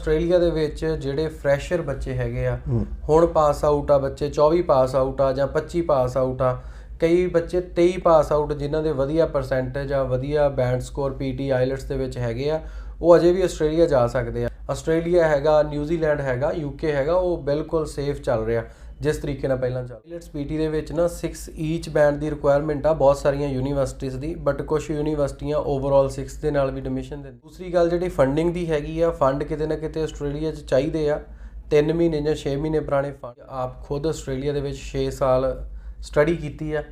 Australia ਦੇ ਵਿੱਚ ਜਿਹੜੇ ਫਰੈਸ਼ਰ ਬੱਚੇ ਹੈਗੇ ਆ ਹੁਣ ਪਾਸ ਆਊਟ ਆ ਬੱਚੇ 24 ਪਾਸ ਆਊਟ ਆ ਜਾਂ 25 ਪਾਸ ਆਊਟ ਆ ਕਈ ਬੱਚੇ 23 ਪਾਸ ਆਊਟ ਜਿਨ੍ਹਾਂ ਦੇ ਵਧੀਆ ਪਰਸੈਂਟੇਜ ਆ ਵਧੀਆ ਬੈਂਡ ਸਕੋਰ ਪੀਟੀ ਆਈਲਟਸ ਦੇ ਵਿੱਚ ਹੈਗੇ ਆ ਉਹ ਅਜੇ ਵੀ ਆਸਟ੍ਰੇਲੀਆ ਜਾ ਸਕਦੇ ਆ। ਆਸਟ੍ਰੇਲੀਆ ਹੈਗਾ ਨਿਊਜ਼ੀਲੈਂਡ ਹੈਗਾ ਯੂਕੇ ਹੈਗਾ ਉਹ ਬਿਲਕੁਲ ਸੇਫ ਚੱਲ ਰਿਹਾ। ਜਿਸ ਤਰੀਕੇ ਨਾਲ ਪਹਿਲਾਂ ਚੱਲ ਆਈਲਟਸ ਪੀਟੀ ਦੇ ਵਿੱਚ ਨਾ 6 ਈਚ ਬੈਂਡ ਦੀ ਰਿਕੁਆਇਰਮੈਂਟ ਆ, ਬਹੁਤ ਸਾਰੀਆਂ ਯੂਨੀਵਰਸਿਟੀਜ਼ ਦੀ ਬਟ ਕੁਝ ਯੂਨੀਵਰਸਿਟੀਆਂ ਓਵਰਆਲ 6 ਦੇ ਨਾਲ ਵੀ ਐਡਮਿਸ਼ਨ ਦਿੰਦੀ। ਦੂਸਰੀ ਗੱਲ ਜਿਹੜੀ ਫੰਡਿੰਗ ਦੀ ਹੈਗੀ ਆ ਫੰਡ ਕਿਤੇ ਨਾ ਕਿਤੇ ਆਸਟ੍ਰੇਲੀਆ 'ਚ ਚਾਹੀਦੇ ਆ। 3 ਮਹੀਨੇ ਜਾਂ 6 ਮਹੀਨੇ ਪੁਰਾਣੇ ਫੰਡ ਆਪ ਖੁਦ ਆਸਟ੍ਰੇਲੀਆ ਦੇ ਵਿੱਚ 6 ਸਾਲ ਸਟੱਡੀ ਕੀਤੀ ਆ।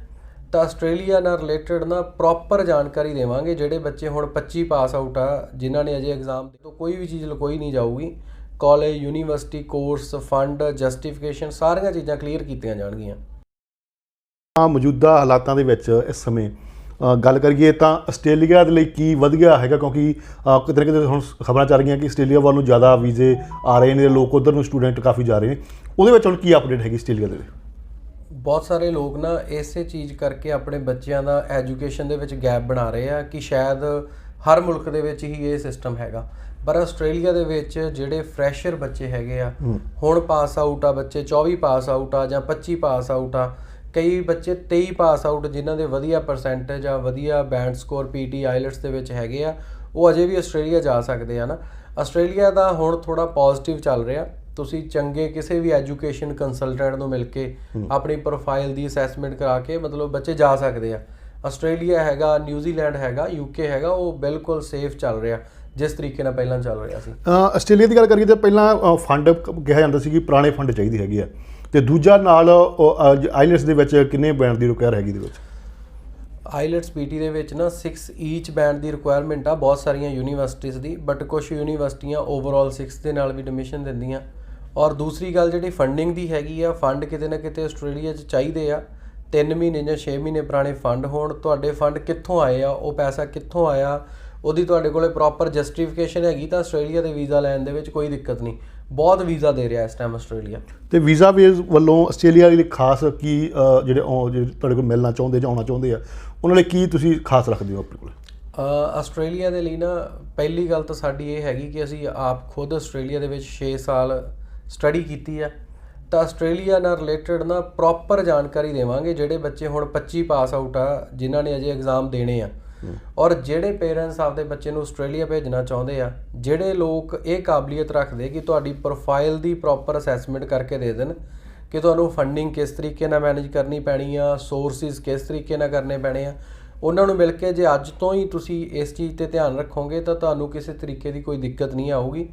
ਤਾਂ ਆਸਟ੍ਰੇਲੀਆ ਨਾਲ ਰਿਲੇਟਡ ਨਾ ਪ੍ਰੋਪਰ ਜਾਣਕਾਰੀ ਦੇਵਾਂਗੇ, ਜਿਹੜੇ ਬੱਚੇ ਹੁਣ 25 ਪਾਸ ਆਊਟ ਆ, ਜਿਨ੍ਹਾਂ ਨੇ ਅਜੇ ਐਗਜ਼ਾਮ ਤੋਂ ਕੋਈ ਵੀ ਚੀਜ਼ ਲਕੋਈ ਨਹੀਂ ਜਾਊਗੀ। College university course fund justification ਸਾਰੀਆਂ ਚੀਜ਼ਾਂ ਕਲੀਅਰ ਕੀਤੀਆਂ ਜਾਣਗੀਆਂ। ਆ ਮੌਜੂਦਾ ਹਾਲਾਤਾਂ ਦੇ ਵਿੱਚ ਇਸ ਸਮੇਂ ਗੱਲ ਕਰੀਏ ਤਾਂ ਆਸਟ੍ਰੇਲੀਆ ਦੇ ਲਈ ਕੀ ਵਧੀਆ ਹੈਗਾ? ਕਿਉਂਕਿ ਕਿਤੇ ਕਿਤੇ ਹੁਣ ਖਬਰਾਂ ਚੱਲ ਰਹੀਆਂ ਕਿ ਆਸਟ੍ਰੇਲੀਆ ਵੱਲ ਨੂੰ ਜ਼ਿਆਦਾ ਵੀਜ਼ੇ ਆ ਰਹੇ ਨੇ ਲੋਕ ਉਧਰ ਨੂੰ ਸਟੂਡੈਂਟ ਕਾਫੀ ਜਾ ਰਹੇ ਨੇ। ਉਹਦੇ ਵਿੱਚ ਹੁਣ ਕੀ ਅਪਡੇਟ ਹੈਗੀ ਆਸਟ੍ਰੇਲੀਆ ਦੇ ਲਈ? ਬਹੁਤ ਸਾਰੇ ਲੋਕ ਨਾ ਇਸੇ ਚੀਜ਼ ਕਰਕੇ ਆਪਣੇ ਬੱਚਿਆਂ ਦਾ ਐਜੂਕੇਸ਼ਨ ਦੇ ਵਿੱਚ ਗੈਪ ਬਣਾ ਰਹੇ ਆ ਕਿ ਸ਼ਾਇਦ ਹਰ ਮੁਲਕ ਦੇ ਵਿੱਚ ਹੀ ਇਹ ਸਿਸਟਮ ਹੈਗਾ। ਪਰ ਆਸਟ੍ਰੇਲੀਆ ਦੇ ਵਿੱਚ ਜਿਹੜੇ ਫਰੈਸ਼ਰ ਬੱਚੇ ਹੈਗੇ ਆ ਹੁਣ ਪਾਸ ਆਊਟ ਆ ਬੱਚੇ 24 ਪਾਸ ਆਊਟ ਆ ਜਾਂ 25 ਪਾਸ ਆਊਟ ਆ ਕਈ ਬੱਚੇ 23 ਪਾਸ ਆਊਟ ਜਿਨ੍ਹਾਂ ਦੇ ਵਧੀਆ ਪਰਸੈਂਟੇਜ ਆ ਵਧੀਆ ਬੈਂਡ ਸਕੋਰ ਪੀਟੀ ਆਈਲਟਸ ਦੇ ਵਿੱਚ ਹੈਗੇ ਆ ਉਹ ਅਜੇ ਵੀ ਆਸਟ੍ਰੇਲੀਆ ਜਾ ਸਕਦੇ ਆ ਨਾ। ਆਸਟ੍ਰੇਲੀਆ ਦਾ ਹੁਣ ਥੋੜਾ ਪੋਜ਼ਿਟਿਵ ਚੱਲ ਰਿਹਾ। ਤੁਸੀਂ ਚੰਗੇ ਕਿਸੇ ਵੀ ਐਜੂਕੇਸ਼ਨ ਕੰਸਲਟੈਂਟ ਨੂੰ ਮਿਲ ਕੇ ਆਪਣੀ ਪ੍ਰੋਫਾਈਲ ਦੀ ਅਸੈਸਮੈਂਟ ਕਰਾ ਕੇ ਮਤਲਬ ਬੱਚੇ ਜਾ ਸਕਦੇ ਆ। ਆਸਟ੍ਰੇਲੀਆ ਹੈਗਾ ਨਿਊਜ਼ੀਲੈਂਡ ਹੈਗਾ ਯੂਕੇ ਹੈਗਾ ਉਹ ਬਿਲਕੁਲ ਸੇਫ ਚੱਲ ਰਿਹਾ ਜਿਸ ਤਰੀਕੇ ਨਾਲ ਪਹਿਲਾਂ ਚੱਲ ਰਿਹਾ ਸੀ। ਆਸਟ੍ਰੇਲੀਆ ਦੀ ਗੱਲ ਕਰੀਏ ਤਾਂ ਪਹਿਲਾਂ ਫੰਡ ਕਿਹਾ ਜਾਂਦਾ ਸੀ ਕਿ ਪੁਰਾਣੇ ਫੰਡ ਚਾਹੀਦੀ ਹੈਗੀ ਆ। ਤੇ ਦੂਜਾ ਨਾਲ ਆਈਲੈਟਸ ਦੇ ਵਿੱਚ ਕਿੰਨੇ ਬੈਂਡ ਦੀ ਰਿਕੁਆਇਰ ਹੈਗੀ ਦੇ ਵਿੱਚ? ਆਈਲਟਸ ਪੀਟੀ ਦੇ ਵਿੱਚ ਨਾ 6 ਈਚ ਬੈਂਡ ਦੀ ਰਿਕੁਆਇਰਮੈਂਟ ਆ ਬਹੁਤ ਸਾਰੀਆਂ ਯੂਨੀਵਰਸਿਟੀਜ਼ ਦੀ ਬਟ ਕੁਝ ਯੂਨੀਵਰਸਿਟੀਆਂ ਓਵਰਆਲ 6 ਦੇ ਨਾਲ ਵੀ ਐਡਮਿਸ਼ਨ ਦਿੰਦੀਆਂ। ਔਰ ਦੂਸਰੀ ਗੱਲ ਜਿਹੜੀ ਫੰਡਿੰਗ ਦੀ ਹੈਗੀ ਆ ਫੰਡ ਕਿਤੇ ਨਾ ਕਿਤੇ ਆਸਟ੍ਰੇਲੀਆ 'ਚ ਚਾਹੀਦੇ ਆ 3 ਮਹੀਨੇ ਜਾਂ 6 ਮਹੀਨੇ ਪੁਰਾਣੇ ਫੰਡ ਹੋਣ ਤੁਹਾਡੇ ਫੰਡ ਕਿੱਥੋਂ ਆਏ ਆ ਉਹ ਪੈਸਾ ਕਿੱਥੋਂ ਆਇਆ ਉਹਦੀ ਤੁਹਾਡੇ ਕੋਲੇ ਪ੍ਰੋਪਰ ਜਸਟੀਫਿਕੇਸ਼ਨ ਹੈਗੀ ਤਾਂ ਆਸਟ੍ਰੇਲੀਆ ਦੇ ਵੀਜ਼ਾ ਲੈਣ ਦੇ ਵਿੱਚ ਕੋਈ ਦਿੱਕਤ ਨਹੀਂ। ਬਹੁਤ ਵੀਜ਼ਾ ਦੇ ਰਿਹਾ ਇਸ ਟਾਈਮ ਆਸਟ੍ਰੇਲੀਆ। ਤੇ ਵੀਜ਼ਾ ਵੇਜ਼ ਵੱਲੋਂ ਆਸਟ੍ਰੇਲੀਆ ਲਈ ਖਾਸ ਕੀ ਜਿਹੜੇ ਤੁਹਾਡੇ ਕੋਲ ਮਿਲਣਾ ਚਾਹੁੰਦੇ ਜਾਂ ਆਉਣਾ ਚਾਹੁੰਦੇ ਆ ਉਹਨਾਂ ਲਈ ਕੀ ਤੁਸੀਂ ਖਾਸ ਰੱਖਦੇ ਹੋ ਆਪਣੇ ਕੋਲ? ਆਸਟ੍ਰੇਲੀਆ ਦੇ ਲਈ ਨਾ ਪਹਿਲੀ ਗੱਲ ਤਾਂ ਸਾਡੀ ਇਹ ਹੈਗੀ ਕਿ ਅਸੀਂ ਆਪ ਖੁਦ ਆਸਟ੍ਰੇਲੀਆ ਦੇ ਵਿੱਚ 6 ਸਾਲ ਸਟੱਡੀ ਕੀਤੀ ਆ। ਤਾਂ ਆਸਟ੍ਰੇਲੀਆ ਨਾਲ ਰਿਲੇਟਡ ਨਾ ਪ੍ਰੋਪਰ ਜਾਣਕਾਰੀ ਦੇਵਾਂਗੇ ਜਿਹੜੇ ਬੱਚੇ ਹੁਣ 25 ਪਾਸ ਆਊਟ ਆ ਜਿਨ੍ਹਾਂ ਨੇ ਅਜੇ ਐਗਜ਼ਾਮ ਦੇਣੇ ਆ। ਔਰ ਜਿਹੜੇ ਪੇਰੈਂਟਸ ਆਪਦੇ ਬੱਚੇ ਨੂੰ ਆਸਟ੍ਰੇਲੀਆ ਭੇਜਣਾ ਚਾਹੁੰਦੇ ਆ ਜਿਹੜੇ ਲੋਕ ਇਹ ਕਾਬਲੀਅਤ ਰੱਖਦੇ ਕਿ ਤੁਹਾਡੀ ਪ੍ਰੋਫਾਈਲ ਦੀ ਪ੍ਰੋਪਰ ਅਸੈਸਮੈਂਟ ਕਰਕੇ ਦੇ ਦੇਣ ਕਿ ਤੁਹਾਨੂੰ ਫੰਡਿੰਗ ਕਿਸ ਤਰੀਕੇ ਨਾਲ ਮੈਨੇਜ ਕਰਨੀ ਪੈਣੀ ਆ ਸੋਰਸਿਸ ਕਿਸ ਤਰੀਕੇ ਨਾਲ ਕਰਨੇ ਪੈਣੇ ਆ ਉਹਨਾਂ ਨੂੰ ਮਿਲ ਕੇ ਜੇ ਅੱਜ ਤੋਂ ਹੀ ਤੁਸੀਂ ਇਸ ਚੀਜ਼ ਤੇ ਧਿਆਨ ਰੱਖੋਗੇ ਤਾਂ ਤੁਹਾਨੂੰ ਕਿਸੇ ਤਰੀਕੇ ਦੀ ਕੋਈ ਦਿੱਕਤ ਨਹੀਂ ਆਊਗੀ।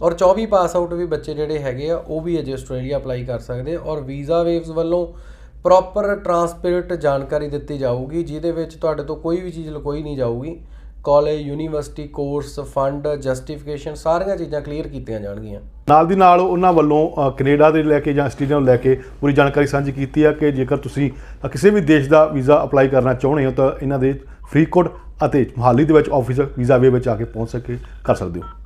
ਔਰ 24 ਪਾਸ ਆਊਟ ਵੀ ਬੱਚੇ ਜਿਹੜੇ ਹੈਗੇ ਆ, ਉਹ ਵੀ ਅਜੇ ਆਸਟ੍ਰੇਲੀਆ ਅਪਲਾਈ ਕਰ ਸਕਦੇ ਔਰ ਵੀਜ਼ਾ ਵੇਵਸ ਵੱਲੋਂ ਪ੍ਰੋਪਰ ਟਰਾਂਸਪੇਰੈਂਟ ਜਾਣਕਾਰੀ ਦਿੱਤੀ ਜਾਊਗੀ, ਜਿਹਦੇ ਵਿੱਚ ਤੁਹਾਡੇ ਤੋਂ ਕੋਈ ਵੀ ਚੀਜ਼ ਲੁਕੋਈ ਨਹੀਂ ਜਾਊਗੀ। College university course fund justification ਸਾਰੀਆਂ ਚੀਜ਼ਾਂ ਕਲੀਅਰ ਕੀਤੀਆਂ ਜਾਣਗੀਆਂ। ਨਾਲ ਦੀ ਨਾਲ ਉਹਨਾਂ ਵੱਲੋਂ ਕੈਨੇਡਾ ਦੇ ਲੈ ਕੇ ਜਾਂ ਆਸਟ੍ਰੇਲੀਆ ਨੂੰ ਲੈ ਕੇ ਪੂਰੀ ਜਾਣਕਾਰੀ ਸਾਂਝੀ ਕੀਤੀ ਹੈ ਕਿ ਜੇਕਰ ਤੁਸੀਂ ਕਿਸੇ ਵੀ ਦੇਸ਼ ਦਾ ਵੀਜ਼ਾ ਅਪਲਾਈ ਕਰਨਾ ਚਾਹੁੰਦੇ ਹੋ ਤਾਂ ਇਹਨਾਂ ਦੇ ਫਰੀਦਕੋਟ ਅਤੇ ਮੋਹਾਲੀ ਦੇ ਵਿੱਚ ਆਫਿਸ ਵੀਜ਼ਾ ਵੇ ਵਿੱਚ ਆ ਕੇ ਪਹੁੰਚ ਸਕੇ, ਕਰ ਸਕਦੇ ਹੋ।